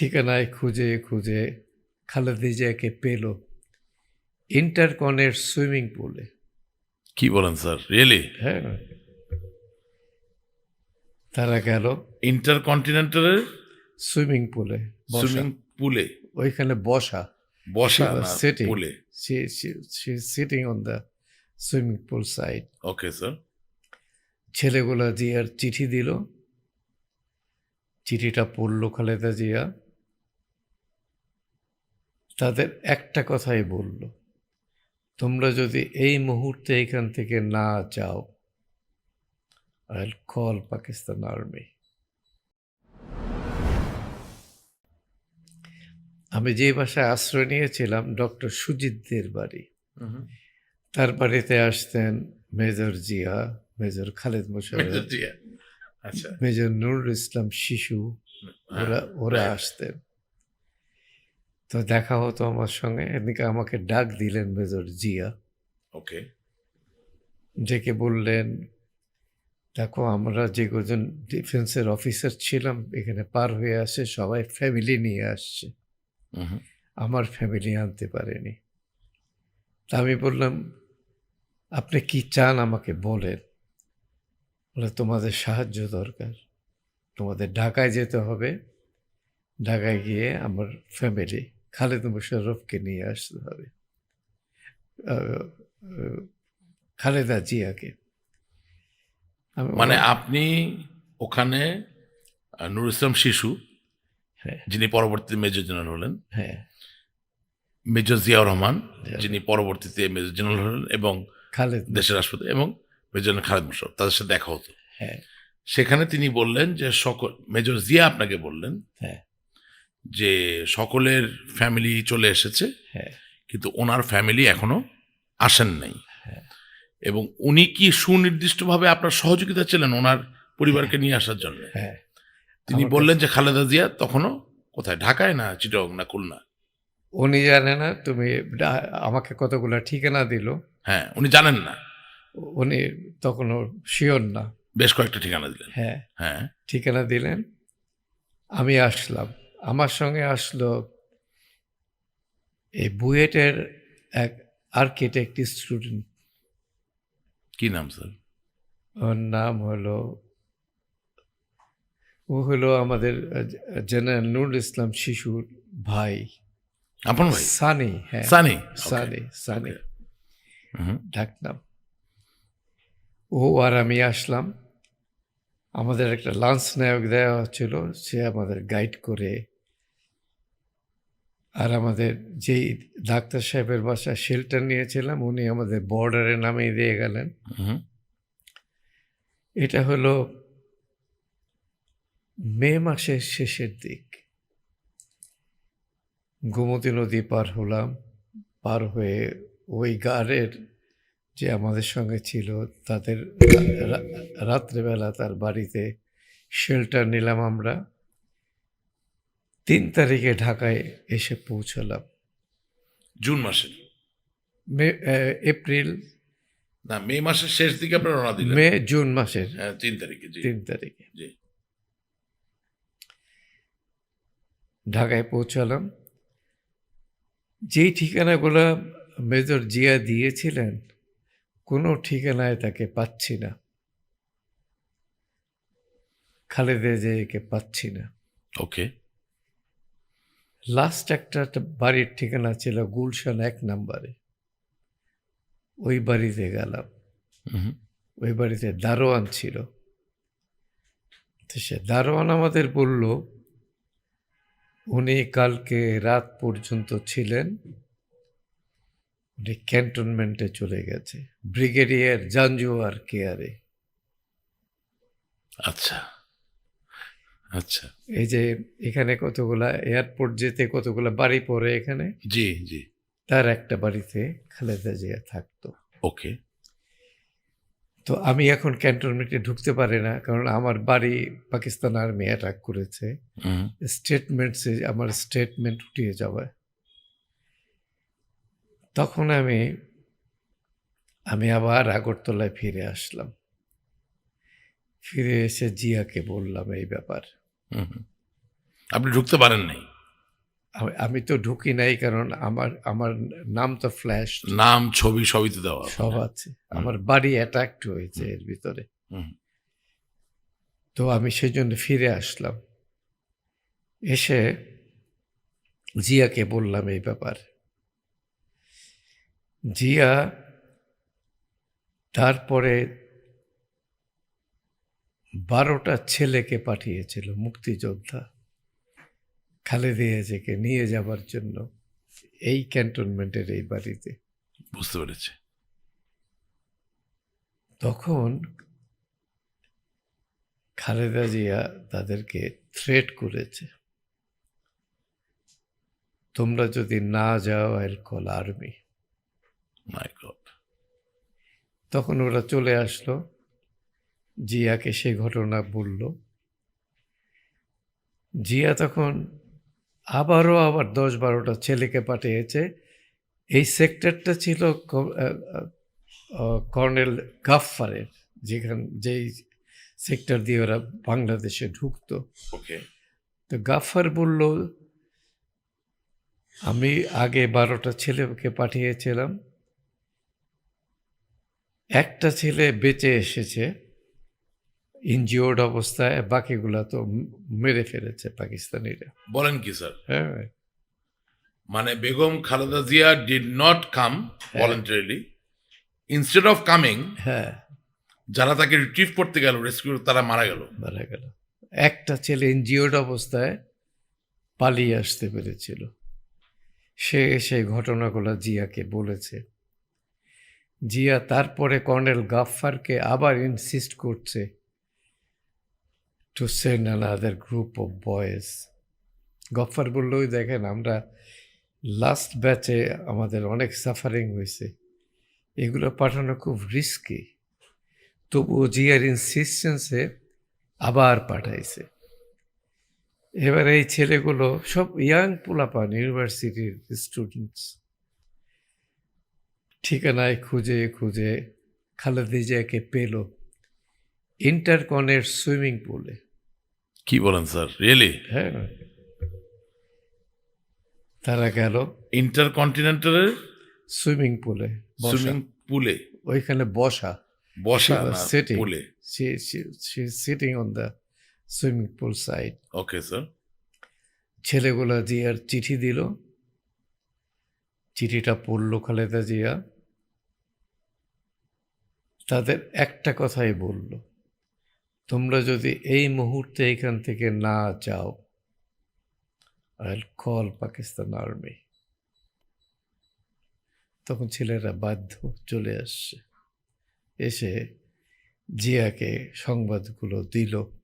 ঠিকানায় খুঁজে খুঁজে খালেদা জিয়াকে পেল ইন্টারকনের সুইমিং পুলে। কি বলেন স্যার? রিয়েলি হ্যাঁ। তারা গেল ইন্টারকন্টিনেন্টালের সুইমিং পুলে সুইমিং পুলে? ওইখানে বসা। বসা sitting. পুলে? She, she's sitting on the swimming pool okay sir ছেলেগুলা জিয়ার চিঠি দিল। চিঠিটা পড়ল খালেদা জিয়া। তাদের একটা কথাই বলল তোমরা যদি এই মুহূর্তে এখান থেকে না যাও আই কল পাকিস্তান আর্মি আমি যে বাসায় আশ্রয় নিয়েছিলাম ডক্টর সুজিতদের বাড়ি। তার বাড়িতে আসতেন মেজর জিয়া মেজর খালেদ মোশাররফ আচ্ছা। মেজর নুরুল ইসলাম শিশু। ওরা ওরা আসতেন। তো দেখা হতো আমার সঙ্গে। এদিকে আমাকে ডাক দিলেন মেজর জিয়া। ওকে। ডেকে বললেন দেখো আমরা যে কজন ডিফেন্সের অফিসার ছিলাম এখানে পার হয়ে আসে সবাই ফ্যামিলি নিয়ে আসছে। আমার ফ্যামিলি আনতে পারেনি। তা আমি বললাম আপনি কি চান আমাকে বলেন? বলে তোমাদের সাহায্য দরকার। তোমাদের ঢাকায় যেতে হবে। ঢাকায় গিয়ে আমার ফ্যামিলি খালেদ মুশাররফকে নিয়ে আসতে হবে। খালেদা জিয়াকে। মানে আপনি ওখানে নুর ইসলাম শিশু হ্যাঁ। যিনি পরবর্তীতে মেজর জেনারেল হলেন হ্যাঁ। মেজর জিয়াউর রহমান যিনি পরবর্তীতে মেজর জেনারেল হলেন এবং খালেদ দেশের রাষ্ট্রপতি এবং মেজর জেনারেল খালেদ মোশাররফ তাদের সাথে দেখা হতো। হ্যাঁ। সেখানে তিনি বললেন যে সকল মেজর জিয়া আপনাকে বললেন হ্যাঁ। যে সকলের ফ্যামিলি চলে এসেছে হ্যাঁ। কিন্তু ওনার ফ্যামিলি এখনও আসেন নাই। হ্যাঁ। এবং উনি কি সুনির্দিষ্টভাবে আপনার সহযোগিতা ছিলেন ওনার পরিবারকে নিয়ে আসার জন্য? হ্যাঁ। তিনি বললেন যে খালেদা জিয়া তখনও কোথায়? ঢাকায় না চিটং না খুলনা? উনি জানে না তুমি আমাকে কতগুলো ঠিকানা দিল। হ্যাঁ উনি জানেন না। উনি তখনও শিওর না। বেশ কয়েকটা ঠিকানা দিলেন। হ্যাঁ। হ্যাঁ। ঠিকানা দিলেন আমি আসলাম। আমার সঙ্গে আসলো এই বুয়েটের এক আর্কিটেক্ট স্টুডেন্ট। কি নাম স্যার? ওর নাম হলো ও হলো আমাদের জেনারেল নুরুল ইসলাম শিশুর ভাই। আপন ভাই? সানি হ্যাঁ। সানি? সানি সানি। ডাকনাম ও আর আমি আসলাম। আমাদের একটা লাঞ্চ নায়ক দেওয়া হচ্ছিল সে আমাদের গাইড করে আর আমাদের যেই ডাক্তার সাহেবের বাসায় শেল্টার নিয়েছিলাম উনি আমাদের বর্ডারে নামিয়ে দিয়ে গেলেন। এটা হলো মে মাসের শেষের দিক। গোমতী নদী পার হলাম পার হয়ে ওই গাড়ের যে আমাদের সঙ্গে ছিল তাদের রাত্রেবেলা তার বাড়িতে শেল্টার নিলাম আমরা। তিন তারিখে ঢাকায় এসে পৌঁছলাম। জুন মাসের। May April. না মে মাসের শেষ দিকে আপনারা রওনা দিলেন। মে জুন মাসের। হ্যাঁ তিন তারিখে তিন তারিখে। জি। ঢাকায় পৌঁছালাম। যেই ঠিকানাগুলো মেজর জিয়া দিয়েছিলেন কোনো ঠিকানায় তাকে পাচ্ছি না। খালেদা জিয়াকে পাচ্ছি না। ওকে। লাস্ট একটা একটা বাড়ির ঠিকানা ছিল গুলশান এক নম্বরে। ওই বাড়িতে গেলাম। ওই বাড়িতে দারোয়ান ছিল। তো সে দারোয়ান আমাদের বলল উনি কালকে রাত পর্যন্ত ছিলেন। উনি ক্যান্টনমেন্টে চলে গেছে। ব্রিগেডিয়ার জাঞ্জুয়ার কেয়ারে। আচ্ছা। আচ্ছা। এই যে এখানে কতগুলা এয়ারপোর্ট যেতে কতগুলা বাড়ি পড়ে এখানে? জি জি। তার একটা বাড়িতে খালেদা জিয়া থাকতো। ওকে। তো আমি এখন ক্যান্টনমেন্টে ঢুকতে পারি না কারণ আমার বাড়ি পাকিস্তান আর্মি অ্যাটাক করেছে। হুম। স্টেটমেন্টসে আমার স্টেটমেন্ট উঠিয়ে যাবে। তখন আমি আমি আবার আগরতলায় ফিরে আসলাম। ফিরে এসে জিয়াকে বললাম এই ব্যাপার। আপনি ঢুকতে পারেন নাই। আমি- তো ঢুকি নাই কারণ আমার আমার নাম তো ফ্ল্যাশ নাম ছবি সবই তো দেওয়া সব আছে। আমার বাড়ি অ্যাটাক্ট হয়েছে এর ভিতরে। তো আমি সেই জন্য ফিরে আসলাম। এসে জিয়াকে বললাম এই ব্যাপার। জিয়া তারপরে বারোটা ছেলেকে পাঠিয়েছিল মুক্তিযোদ্ধা খালেদিয়া জিয়াকে নিয়ে যাবার জন্য এই ক্যান্টনমেন্টের এই বাড়িতে। বুঝতে পেরেছি। তখন খালেদা জিয়া তাদেরকে থ্রেট করেছে। তোমরা যদি না যাও আইল কল আর্মি তখন ওরা চলে আসলো। জিয়াকে সেই ঘটনা বলল। জিয়া তখন আবারও আবার দশ বারোটা ছেলেকে পাঠিয়েছে। এই সেক্টরটা ছিল কর্নেল গাফফারের যেখান যেই সেক্টর দিয়ে ওরা বাংলাদেশে ঢুকতো। ওকে। তো গাফফার বলল আমি আগে বারোটা ছেলেকে পাঠিয়েছিলাম। একটা ছেলে বেঁচে এসেছে। ইনজিওর্ড অবস্থায় বাকিগুলা তো মেরে ফেলেছে পাকিস্তানিরা। বলেন কি স্যার? হ্যাঁ মানে Begum Khaleda Zia did not come voluntarily instead of coming হ্যাঁ। যারা তাকে রিট্রিভ করতে গেল রেস্কিউ তারা মারা গেল। মারা গেল। একটা ছেলে ইনজিওর্ড অবস্থায় পালিয়ে আসতে পেরেছিল। সে সেই ঘটনাগুলো জিয়াকে বলেছে। জিয়া তারপরে কর্নেল গাফফারকে আবার ইনসিস্ট করছে to send another group of boys Gaffar বলল, "ওই দেখেন, আমরা লাস্ট ব্যাচে আমাদের অনেক সাফারিং হয়েছে। এগুলো পাঠানো খুব রিস্কি তবুও জিয়ার ইনসিস্টেন্সে আবার পাঠাইছে। এবার এই ছেলেগুলো সব ইয়াং পোলাপান ইউনিভার্সিটির স্টুডেন্টস ঠিকানায় খুঁজে খুঁজে খালেদা জিয়াকে পেল। ইন্টারকনের সুইমিং পুলে। কি বলেন স্যার? রিয়েলি হ্যাঁ। তারা গেল ইন্টারকন্টিনেন্টালের সুইমিং পুলে সুইমিং পুলে? ওইখানে বসা। বসা sitting. পুলে? She, she, she's sitting on the swimming pool okay sir ছেলেগুলা জিয়ার চিঠি দিল। চিঠিটা পড়ল খালেদা জিয়া। তাদের একটা কথাই বলল। তোমরা যদি এই মুহূর্তে এখান থেকে না যাও আই কল পাকিস্তান আর্মি তখন ছেলেরা বাধ্য চলে আসছে। এসে জিয়াকে সংবাদগুলো দিল।